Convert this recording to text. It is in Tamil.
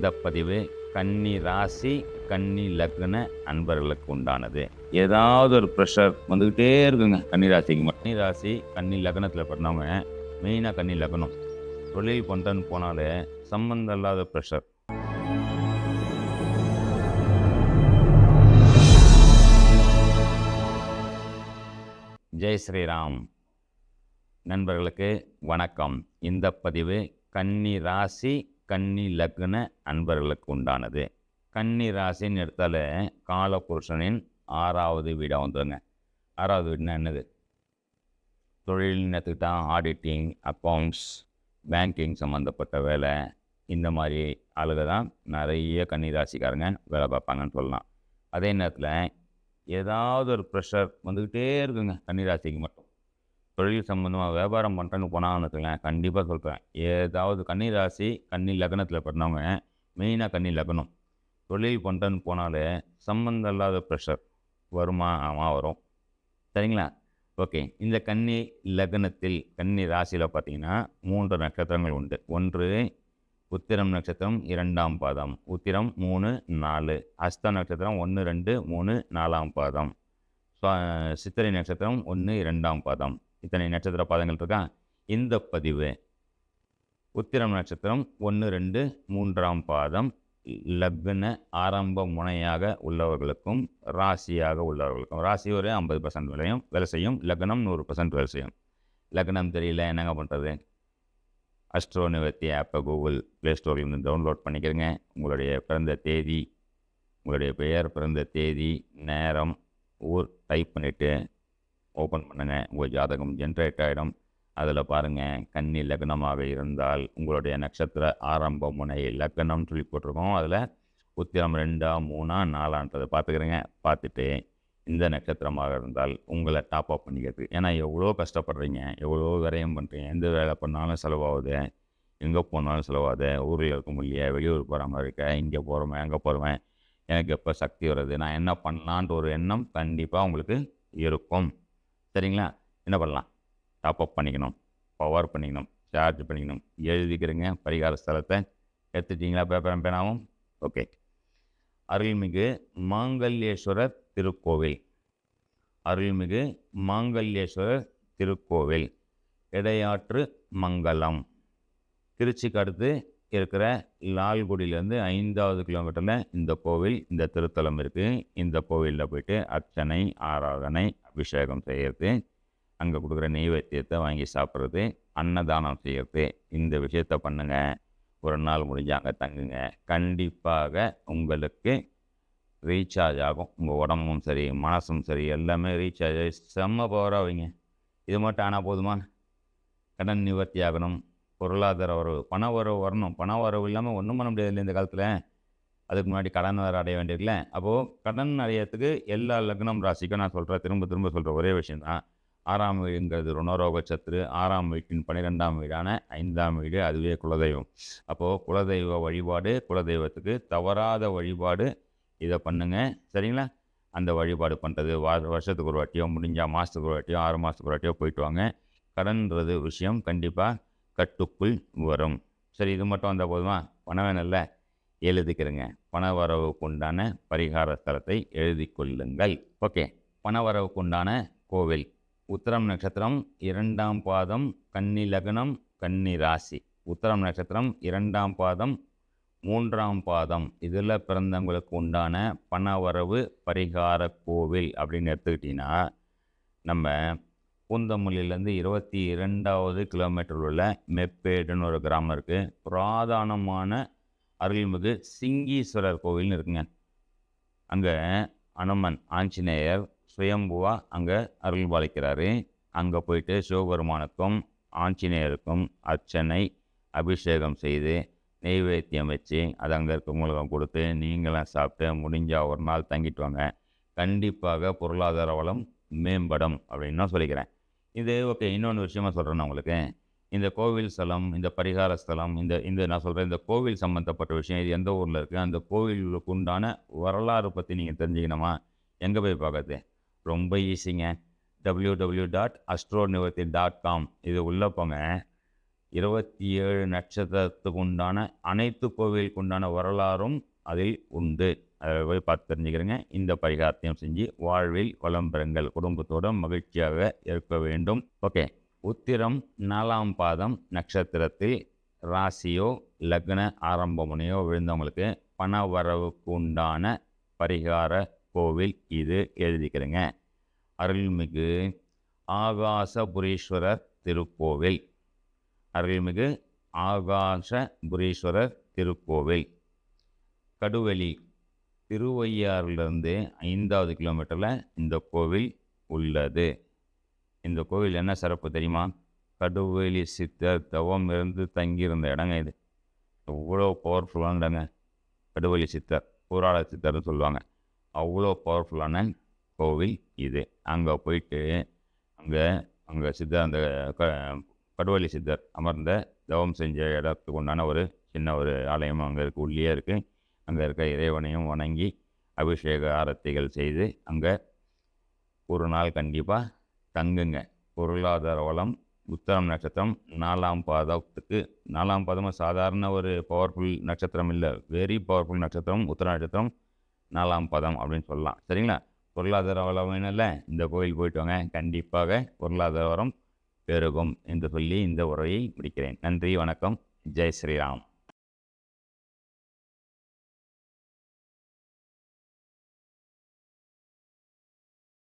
இந்த பதிவு கன்னி ராசி கன்னி லக்ன அன்பர்களுக்கு உண்டானது. ஏதாவது ஒரு ப்ரெஷர் வந்துக்கிட்டே இருக்குங்க கன்னி ராசிக்கு மட்டும். கன்னி ராசி கன்னி லக்னத்தில் பிறந்தவங்க மெயினாக கன்னி லக்னம். தொழில் பண்ணுறன்னு போனாலே சம்மந்தம் இல்லாத ப்ரெஷர் ஜெய் ஸ்ரீராம். நண்பர்களுக்கு வணக்கம். இந்த பதிவு கன்னி ராசி கன்னி லக்ன அன்பர்களுக்கு உண்டானது. கன்னி ராசின்னு எடுத்தாலே காலபுருஷனின் ஆறாவது வீடாக வந்துடுங்க ஆறாவது வீடுனா என்னது? தொழில்னு எடுத்துக்கிட்டால் ஆடிட்டிங் அக்கௌண்ட்ஸ் பேங்கிங் சம்மந்தப்பட்ட வேலை இந்த மாதிரி ஆளுக தான் நிறைய கன்னி ராசிக்காரங்க வேலை பார்ப்பாங்கன்னு சொல்லலாம். அதே நேரத்தில் ஏதாவது ஒரு ப்ரெஷர் வந்துக்கிட்டே இருக்குங்க கன்னி ராசிக்கு மட்டும். தொழில் சம்மந்தமாக வியாபாரம் பண்ணுறேன்னு போனாங்கன்னு வச்சுக்கலேன் கண்டிப்பாக சொல்கிறேன் ஏதாவது கன்னி ராசி கன்னி லக்னத்தில் பிறந்தவங்க மெயினாக கன்னி லக்னம். தொழில் பண்ணுறேன்னு போனாலே சம்மந்தம் இல்லாத ப்ரெஷர் வருமா ஆமாம் வரும். சரிங்களா? ஓகே. இந்த கன்னி லக்னத்தில் கன்னி ராசியில் பார்த்தீங்கன்னா மூன்று நட்சத்திரங்கள் உண்டு. ஒன்று உத்திரம் நட்சத்திரம் இரண்டாம் பாதம். உத்திரம் மூணு நாலு. அஸ்த நட்சத்திரம் ஒன்று ரெண்டு மூணு நாலாம் பாதம். சித்திரை நட்சத்திரம் ஒன்று இரண்டாம் பாதம். இத்தனை நட்சத்திர பாதங்கள் இருக்கா? இந்த பதிவு. உத்திரம் நட்சத்திரம் ஒன்று ரெண்டு மூன்றாம் பாதம். லக்ன ஆரம்ப முனையாக உள்ளவர்களுக்கும் ராசியாக உள்ளவர்களுக்கும். ராசி ஒரு ஐம்பது பர்சன்ட் விலையும் வேலை செய்யும். லக்னம் நூறு பர்சன்ட் வேலை செய்யும். லக்னம் தெரியல என்னங்க பண்ணுறது அஸ்ட்ரோ நிவர்த்தி ஆப்பை கூகுள் ப்ளே ஸ்டோர்லேருந்து டவுன்லோட் பண்ணிக்கிறங்க. உங்களுடைய பிறந்த தேதி உங்களுடைய பெயர் பிறந்த தேதி நேரம் ஊர் டைப் பண்ணிவிட்டு ஓப்பன் பண்ணுங்கள் உங்கள் ஜாதகம் ஜென்ரேட் ஆகிடும் அதில் பாருங்கள் கன்னி லக்னமாக இருந்தால் உங்களுடைய நட்சத்திர ஆரம்ப முனை லக்னம்னு சொல்லி போட்டிருக்கோம். அதில் உத்திரம் ரெண்டா மூணா நாலான்றதை பார்த்துக்கிறேங்க. பார்த்துட்டு இந்த நட்சத்திரமாக இருந்தால் உங்களை டாப் அப் பண்ணிக்கிறது. ஏன்னா எவ்வளோ கஷ்டப்படுறீங்க எவ்வளோ விரயம் பண்ணுறீங்க எந்த வேலை பண்ணாலும் செலவாகுது எங்கே போனாலும் செலவாகுது ஊரில் இருக்க முடியல வெளியூர் போகிற மாதிரி இருக்க இங்கே போகிறவன் அங்கே போகிறவன் எனக்கு எப்போ சக்தி வருது நான் என்ன பண்ணலான்ற ஒரு எண்ணம் கண்டிப்பாக உங்களுக்கு இருக்கும். சரிங்களா? என்ன பண்ணலாம்? டாப் அப் பண்ணிக்கணும் பவர் பண்ணிக்கணும் சார்ஜ் பண்ணிக்கணும். எழுதிக்கிறேங்க பரிகார ஸ்தலத்தை. எடுத்துட்டீங்களா பேப்பரம் பேனாவும்? ஓகே அருள்மிகு மாங்கல்யேஸ்வரர் திருக்கோவில். அருள்மிகு மாங்கல்யேஸ்வரர் திருக்கோவில். இடையாற்று மங்கலம். திருச்சிக்கு அடுத்து இருக்கிற லால்குடியிலேருந்து ஐந்தாவது கிலோமீட்டரில் இந்த கோவில் இந்த திருத்தலம் இருக்குது இந்த கோவிலில் போயிட்டு அர்ச்சனை ஆராதனை அபிஷேகம் செய்கிறது அங்கே கொடுக்குற நெய்வேத்தியத்தை வாங்கி சாப்பிட்றது அன்னதானம் செய்கிறது இந்த விஷயத்த பண்ணுங்கள் ஒரு நாள் முடிஞ்சு அங்கே தங்குங்க. கண்டிப்பாக உங்களுக்கு ரீசார்ஜ் ஆகும். உங்கள் உடம்பும் சரி மனசும் சரி எல்லாமே ரீசார்ஜ் ஆகி செம்ம பவராக வைங்க. இது மட்டும் ஆனால் போதுமா? கடன் நிவர்த்தி ஆகணும். பொருளாதார வரவு பண வரவு வரணும். பண வரவு இல்லாமல் ஒன்றும் பண்ண முடியாது இந்த காலத்தில். அதுக்கு முன்னாடி கடன் வேறு அடைய வேண்டியதில்ல அப்போது கடன் அடையிறதுக்கு எல்லா லக்னம் ராசிக்கும் நான் சொல்கிறேன் திரும்ப திரும்ப சொல்கிற ஒரே விஷயம்தான் ஆறாம் வீடுங்கிறது ருணரோக சத்துரு ஆறாம் வீட்டின் பன்னிரெண்டாம் வீடான ஐந்தாம் வீடு அதுவே குலதெய்வம். அப்போது குலதெய்வ வழிபாடு குலதெய்வத்துக்கு தவறாத வழிபாடு இதை பண்ணுங்கள் சரிங்களா? அந்த வழிபாடு பண்ணுறது வா வருஷத்துக்கு ஒரு வாட்டியோ முடிஞ்சால் மாதத்துக்கு ஒரு வாட்டியோ ஆறு மாதத்துக்கு ஒரு வாட்டியோ போயிட்டு வாங்க. கடன்றது விஷயம் கண்டிப்பாக கட்டுக்குள் வரும். சரி இது மட்டும் வந்தால் போதுமா? பணம் வேணும்ல? எழுதிக்கிறேங்க. பண வரவுக்கு உண்டான பரிகார ஸ்தலத்தை எழுதி கொள்ளுங்கள். ஓகே. பண வரவுக்கு உண்டான கோவில். உத்தரம் நட்சத்திரம் இரண்டாம் பாதம் கன்னி லக்னம் கன்னி ராசி. உத்தரம் நட்சத்திரம் இரண்டாம் பாதம் மூன்றாம் பாதம். இதில் பிறந்தவங்களுக்கு உண்டான பணவரவு பரிகார கோவில் அப்படின்னு எடுத்துக்கிட்டிங்கன்னா நம்ம பூந்தமல்லியிலேருந்து இருபத்தி இரண்டாவது கிலோமீட்டர் உள்ள மெப்பேடுன்னு ஒரு கிராமம் இருக்குது புராதனமான அருள்மிகு சிங்கீஸ்வரர் கோவில்னு இருக்குங்க. அங்கே அனுமன் ஆஞ்சநேயர் சுயம்புவா அங்கே அருள் பாலிக்கிறாரு. அங்கே போயிட்டு சிவபெருமானுக்கும் ஆஞ்சநேயருக்கும் அர்ச்சனை அபிஷேகம் செய்து நெய்வேத்தியம் வச்சு அது அங்கே இருக்கவங்களுக்கும் கொடுத்து நீங்களாம் சாப்பிட்டு முடிஞ்சால் ஒரு நாள் தங்கிட்டு வாங்க. கண்டிப்பாக பொருளாதார வளம் மேம்படும் அப்படின்னு நான் சொல்லிக்கிறேன். இது ஓகே இன்னொன்று விஷயமா சொல்கிறேன் நான் உங்களுக்கு. இந்த கோவில் ஸ்தலம் இந்த பரிகார ஸ்தலம் இந்த இந்த நான் சொல்கிறேன் இந்த கோவில் சம்மந்தப்பட்ட விஷயம் இது எந்த ஊரில் இருக்குது அந்த கோவிலுக்கு உண்டான வரலாறு பற்றி நீங்கள் தெரிஞ்சுக்கணுமா? எங்கே போய் பார்க்கறது ரொம்ப ஈஸிங்க. W W dot dot com இது உள்ளே போங்க. இருபத்தி ஏழு நட்சத்திரத்துக்கு உண்டான அனைத்து கோவிலுக்கு உண்டான வரலாறும் அதில் உண்டு. அதை போய் பார்த்து தெரிஞ்சுக்கிறேங்க. இந்த பரிகாரத்தையும் செஞ்சு வாழ்வில் வளம் பெறுங்கள். குடும்பத்தோடு மகிழ்ச்சியாக இருக்க வேண்டும். ஓகே. உத்திரம் நாலாம் பாதம் நட்சத்திரத்தில் ராசியோ லக்ன ஆரம்பமுனையோ விழுந்தவங்களுக்கு பண வரவுக்கு உண்டான பரிகார கோவில் இது எழுதிக்கிறேங்க. அருள்மிகு ஆகாசபுரீஸ்வரர் திருக்கோவில். அருள்மிகு ஆகாசபுரீஸ்வரர் திருக்கோவில். கடுவெளி திருவையாறிலிருந்து ஐந்தாவது கிலோமீட்டரில் இந்த கோவில் உள்ளது. இந்த கோவில் என்ன சிறப்பு தெரியுமா? கடுவெளி சித்தர் தவம் இருந்து தங்கியிருந்த இடங்க இது. அவ்வளோ பவர்ஃபுல்லான இடங்க. கடுவெளி சித்தர் பூராள சித்தர்னு சொல்லுவாங்க. அவ்வளோ பவர்ஃபுல்லான கோவில் இது. அங்கே போயிட்டு அங்கே அங்கே சித்தர் அந்த க கடுவெளி சித்தர் அமர்ந்த தவம் செஞ்ச இடத்துக்கு உண்டான ஒரு சின்ன ஒரு ஆலயம் அங்கே இருக்குது உள்ளே இருக்குது அங்கே இருக்க இறைவனையும் வணங்கி அபிஷேக ஆரத்திகள் செய்து அங்கே ஒரு நாள் கண்டிப்பாக தங்குங்க. பொருளாதார வளம் உத்தரம் நட்சத்திரம் நாலாம் பாதத்துக்கு நாலாம் பாதமாக சாதாரண ஒரு பவர்ஃபுல் நட்சத்திரம் இல்லை. வெரி பவர்ஃபுல் நட்சத்திரம் உத்தர நட்சத்திரம் நாலாம் பாதம் அப்படின்னு சொல்லலாம். சரிங்களா? பொருளாதார வளம் இல்லை இந்த கோயில் போயிட்டு வாங்க. கண்டிப்பாக பொருளாதார வளம் பெருகும் என்று சொல்லி இந்த உரையை முடிக்கிறேன். நன்றி வணக்கம். ஜெய் ஸ்ரீராம்.